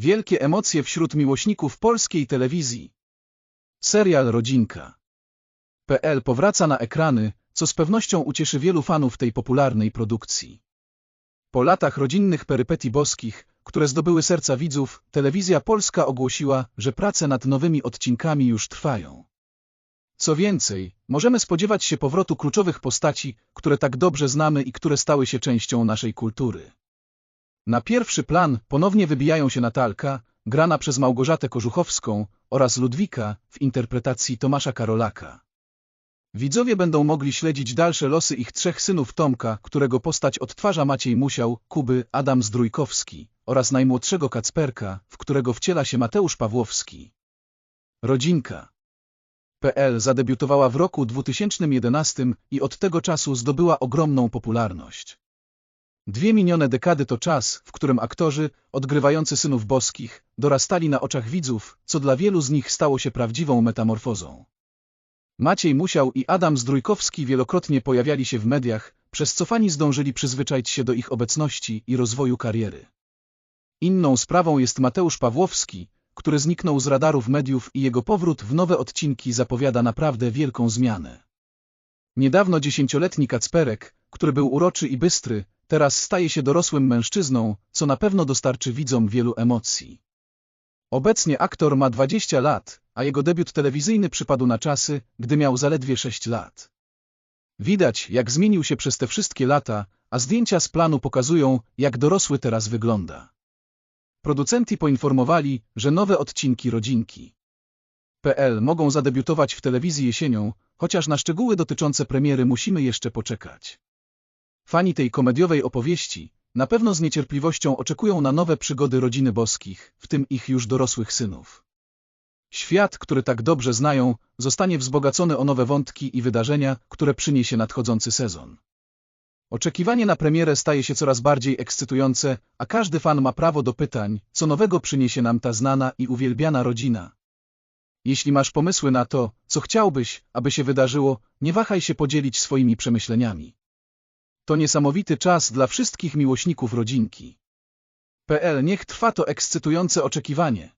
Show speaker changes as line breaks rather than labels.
Wielkie emocje wśród miłośników polskiej telewizji. Serial Rodzinka. PL powraca na ekrany, co z pewnością ucieszy wielu fanów tej popularnej produkcji. Po latach rodzinnych perypetii boskich, które zdobyły serca widzów, telewizja polska ogłosiła, że prace nad nowymi odcinkami już trwają. Co więcej, możemy spodziewać się powrotu kluczowych postaci, które tak dobrze znamy i które stały się częścią naszej kultury. Na pierwszy plan ponownie wybijają się Natalka, grana przez Małgorzatę Kożuchowską, oraz Ludwika w interpretacji Tomasza Karolaka. Widzowie będą mogli śledzić dalsze losy ich trzech synów Tomka, którego postać odtwarza Maciej Musiał, Kuby, Adam Zdrójkowski oraz najmłodszego Kacperka, w którego wciela się Mateusz Pawłowski. Rodzinka. PL zadebiutowała w roku 2011 i od tego czasu zdobyła ogromną popularność. Dwie minione dekady to czas, w którym aktorzy, odgrywający synów boskich, dorastali na oczach widzów, co dla wielu z nich stało się prawdziwą metamorfozą. Maciej Musiał i Adam Zdrójkowski wielokrotnie pojawiali się w mediach, przez co fani zdążyli przyzwyczaić się do ich obecności i rozwoju kariery. Inną sprawą jest Mateusz Pawłowski, który zniknął z radarów mediów i jego powrót w nowe odcinki zapowiada naprawdę wielką zmianę. Niedawno dziesięcioletni Kacperek, który był uroczy i bystry, teraz staje się dorosłym mężczyzną, co na pewno dostarczy widzom wielu emocji. Obecnie aktor ma 20 lat, a jego debiut telewizyjny przypadł na czasy, gdy miał zaledwie 6 lat. Widać, jak zmienił się przez te wszystkie lata, a zdjęcia z planu pokazują, jak dorosły teraz wygląda. Producenci poinformowali, że nowe odcinki Rodzinki. PL mogą zadebiutować w telewizji jesienią, chociaż na szczegóły dotyczące premiery musimy jeszcze poczekać. Fani tej komediowej opowieści na pewno z niecierpliwością oczekują na nowe przygody rodziny boskich, w tym ich już dorosłych synów. Świat, który tak dobrze znają, zostanie wzbogacony o nowe wątki i wydarzenia, które przyniesie nadchodzący sezon. Oczekiwanie na premierę staje się coraz bardziej ekscytujące, a każdy fan ma prawo do pytań, co nowego przyniesie nam ta znana i uwielbiana rodzina. Jeśli masz pomysły na to, co chciałbyś, aby się wydarzyło, nie wahaj się podzielić swoimi przemyśleniami. To niesamowity czas dla wszystkich miłośników rodzinki. PL niech trwa to ekscytujące oczekiwanie.